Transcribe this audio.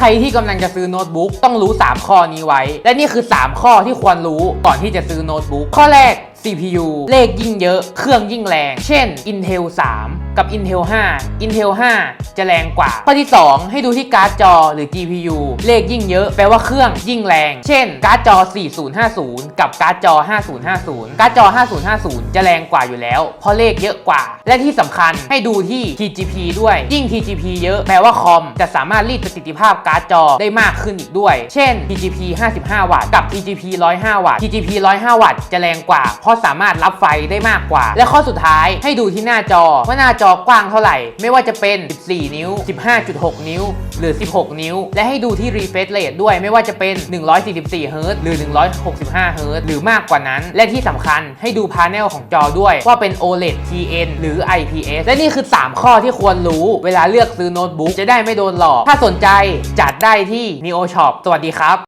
ใครที่กำลังจะซื้อโน้ตบุ๊กต้องรู้ 3 ข้อนี้ไว้ และนี่คือ 3 ข้อที่ควรรู้ก่อนที่จะซื้อโน้ตบุ๊กข้อแรก CPU เลขยิ่งเยอะเครื่องยิ่งแรง เช่น Intel 3 กับ Intel 5 Intel 5 จะแรงกว่า ข้อที่ 2 ให้ดูที่การ์ดจอหรือ GPU เลขยิ่งเยอะแปลว่าเครื่องยิ่งแรง เช่น การ์ดจอ 4050 กับการ์ดจอ 5050 การ์ดจอ 5050 จะแรงกว่าอยู่แล้ว เพราะเลขเยอะกว่า และที่สำคัญให้ดูที่ TGP ด้วย ยิ่ง TGP เยอะแปลว่าคอมจะสามารถรีดประสิทธิภาพการ์ดจอได้มากขึ้นอีกด้วย เช่น TGP 55 วัตต์กับ TGP 105 วัตต์ TGP 105 วัตต์จะแรงกว่าเพราะสามารถรับไฟได้มากกว่า และข้อสุดท้ายให้ดูที่หน้าจอ ว่าหน้าจอกว้างเท่าไหร่ ไม่ว่าจะเป็น 14 นิ้ว 15.6 นิ้ว หรือ 16 นิ้ว และให้ดูที่ refresh rate ด้วยไม่ว่าจะเป็น 144เฮิรตซ์หรือ 165เฮิรตซ์หรือมากกว่านั้น และที่สำคัญให้ดูพา n e l ของจอด้วย ว่าเป็น OLED TN หรือ IPS และนี่คือ 3 ข้อที่ควรรู้ เวลาเลือกซื้อโน้ตบุ๊กจะได้ไม่โดนหลอก ถ้าสนใจจัดได้ที่ Neo Shop สวัสดีครับ